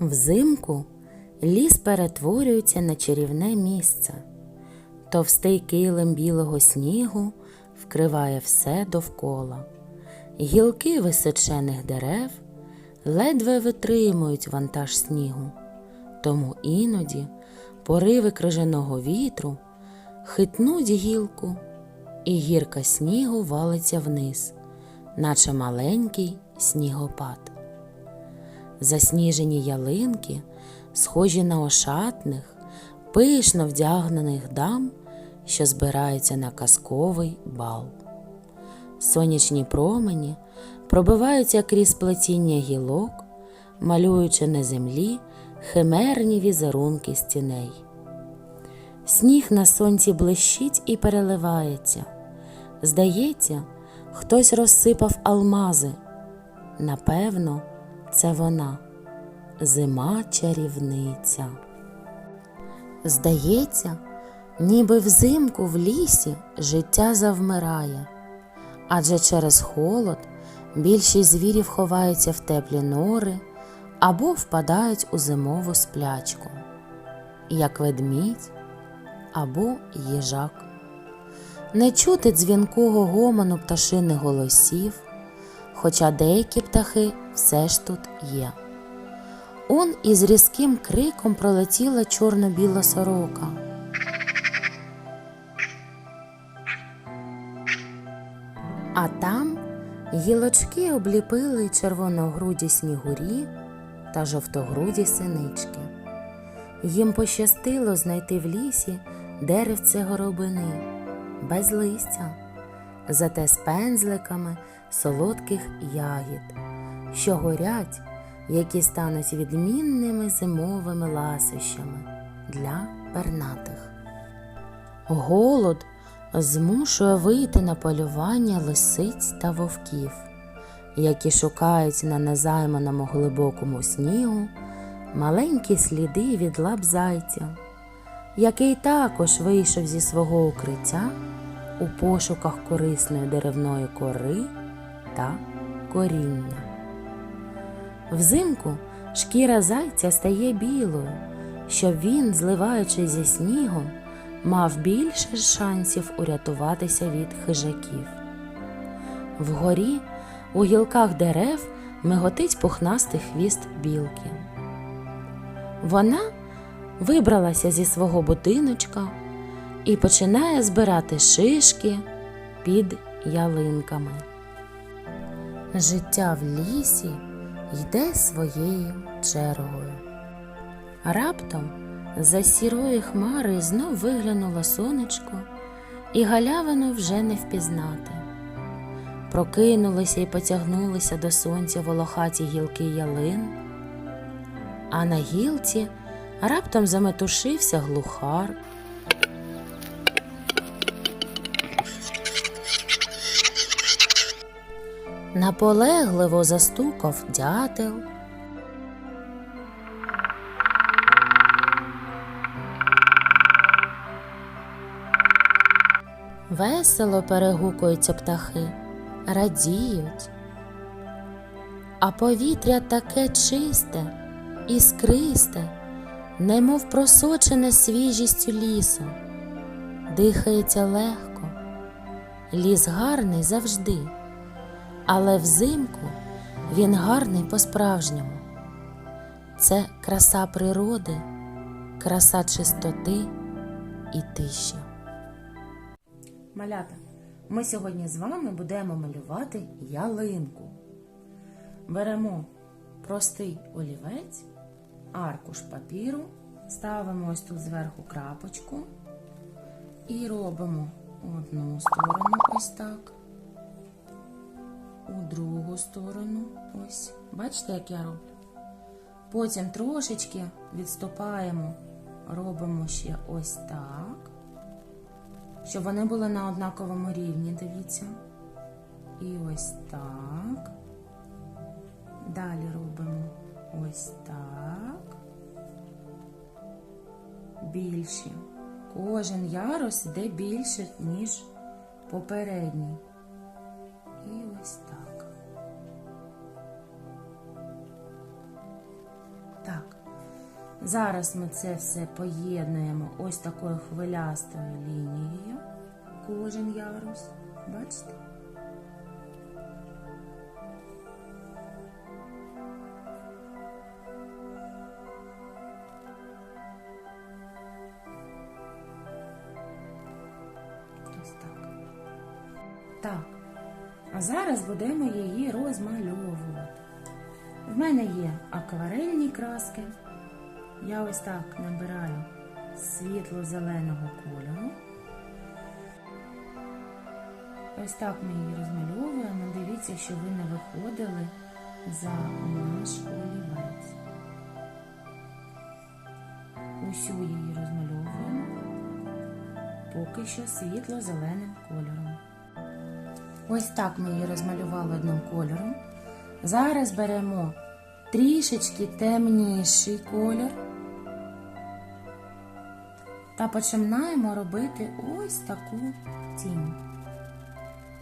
Взимку ліс перетворюється на чарівне місце. Товстий килим білого снігу вкриває все довкола. Гілки височених дерев ледве витримують вантаж снігу, тому іноді пориви крижаного вітру хитнуть гілку, і гірка снігу валиться вниз, наче маленький снігопад. Засніжені ялинки, схожі на ошатних, пишно вдягнених дам, що збираються на казковий бал. Сонячні промені пробиваються крізь плетіння гілок, малюючи на землі химерні візерунки стіней. Сніг на сонці блищить і переливається. Здається, хтось розсипав алмази. Напевно, це вона, зима чарівниця. Здається, ніби взимку в лісі життя завмирає, адже через холод більшість звірів ховаються в теплі нори або впадають у зимову сплячку, як ведмідь або їжак. Не чути дзвінкого гомону пташиних голосів, хоча деякі птахи все ж тут є. Он із різким криком пролетіла чорно-біла сорока. А там гілочки обліпили червоногруді снігурі та жовтогруді синички. Їм пощастило знайти в лісі деревце горобини без листя, зате з пензликами солодких ягід, що горять, які стануть відмінними зимовими ласощами для пернатих. Голод змушує вийти на полювання лисиць та вовків, які шукають на незайманому глибокому снігу маленькі сліди від лап зайця, який також вийшов зі свого укриття у пошуках корисної деревної кори та коріння. Взимку шкіра зайця стає білою, щоб він, зливаючись зі снігом, мав більше шансів урятуватися від хижаків. Вгорі у гілках дерев миготить пухнастий хвіст білки. Вона вибралася зі свого будиночка і починає збирати шишки під ялинками. Життя в лісі йде своєю чергою. Раптом за сірої хмари знов виглянуло сонечко, і галявину вже не впізнати. Прокинулися і потягнулися до сонця волохаті гілки ялин, а на гілці раптом заметушився глухар. Наполегливо застукав дятел. Весело перегукуються птахи, радіють. А повітря таке чисте, іскристе, немов просочене свіжістю лісу, дихається легко, ліс гарний завжди, але взимку він гарний по-справжньому. Це краса природи, краса чистоти і тиші. Малята, ми сьогодні з вами будемо малювати ялинку. Беремо простий олівець, аркуш папіру, ставимо ось тут зверху крапочку і робимо одну сторону ось так, у другу сторону ось. Бачите, як я роблю? Потім трошечки відступаємо, робимо ще ось так щоб вони були на однаковому рівні, дивіться. І ось так. Далі робимо ось так. Більші. Кожен ярус йде більше, ніж попередній. Ось так. Так. Зараз ми це все поєднуємо ось такою хвилястою лінією. Кожен ярус. Бачите? А зараз будемо її розмальовувати. В мене є акварельні краски. Я ось так набираю світло-зеленого кольору. Ось так ми її розмальовуємо. Дивіться, що ви не виходили за наш олівець. Усю її розмальовуємо поки що світло-зеленим кольором. Ось так ми її розмалювали одним кольором. Зараз беремо трішечки темніший колір та починаємо робити ось таку тінь.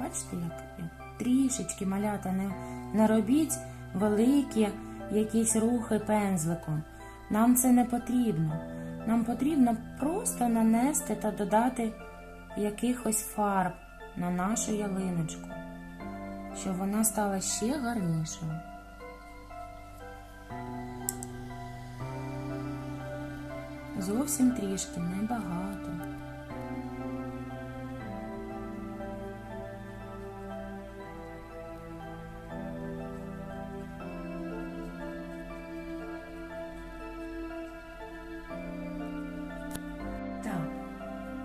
Бачите, як трішечки малята не, не робіть великі якісь рухи пензликом. Нам це не потрібно. Нам потрібно просто нанести та додати якихось фарб на нашу ялиночку, щоб вона стала ще гарнішою. Зовсім трішки, небагато.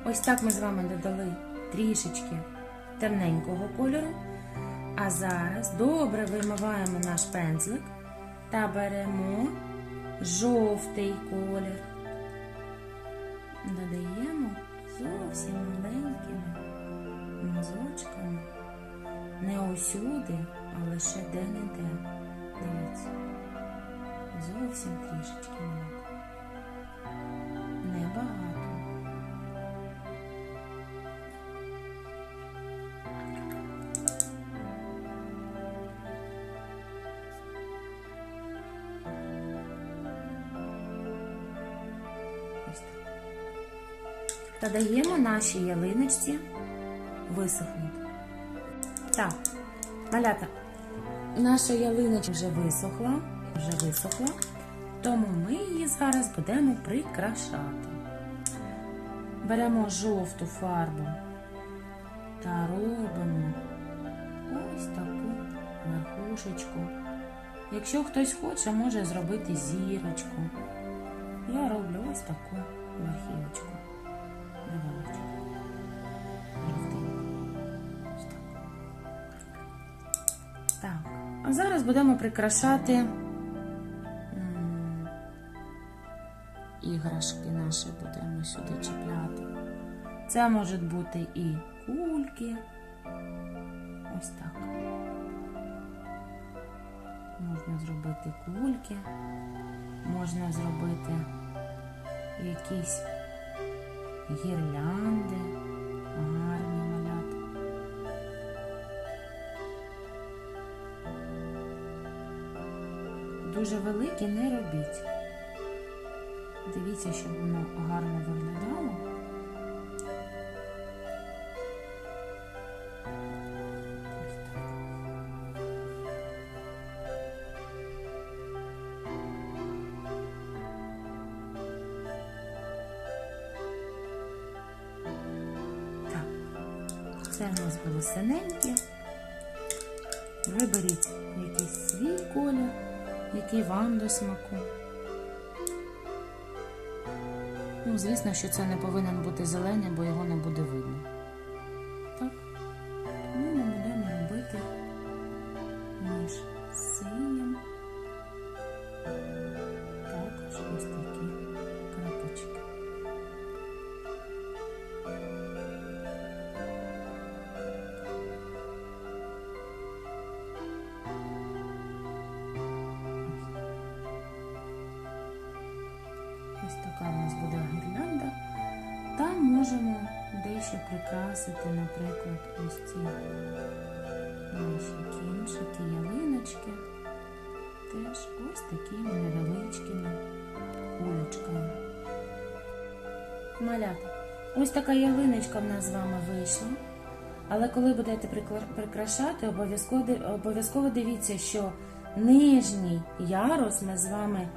Ось так ми з вами додали трішечки темненького кольору. А зараз добре вимиваємо наш пензлик та беремо жовтий колір. Додаємо зовсім маленькими мазочками. Не усюди, а лише де-не-де. Дивіться. Зовсім трішечки Та даємо нашій ялиночці висохнути. Так, малята, наша ялиночка вже висохла, вже висохла, тому ми її зараз будемо прикрашати. Беремо жовту фарбу та робимо ось таку верхушечку. Якщо хтось хоче, може зробити зірочку. Я роблю ось таку верхівочку. Так. А зараз будемо прикрашати іграшки наші будемо сюди чіпляти. Це можуть бути і кульки. Ось так. Можна зробити кульки, можна зробити якісь гірлянди, гарні Дуже великі не робіть. Дивіться, щоб воно гарно виглядало. Це в нас було синеньке. Виберіть якийсь свій колір, який вам до смаку. Ну, звісно, що це не повинен бути зелений, бо його не буде видно. Ось така у нас буде гірлянда. Там можемо дещо прикрасити, наприклад, ось ці наші кінчики, ялиночки. Теж ось такими невеличкими кулечками. Малята. Ось така ялиночка в нас з вами вийшла. Але коли будете прикрашати, обов'язково обов дивіться, що нижній ярус ми з вами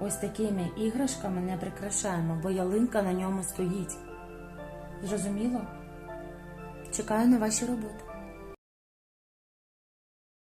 ось такими іграшками не прикрашаємо, бо ялинка на ньому стоїть. Зрозуміло? Чекаю на ваші роботи.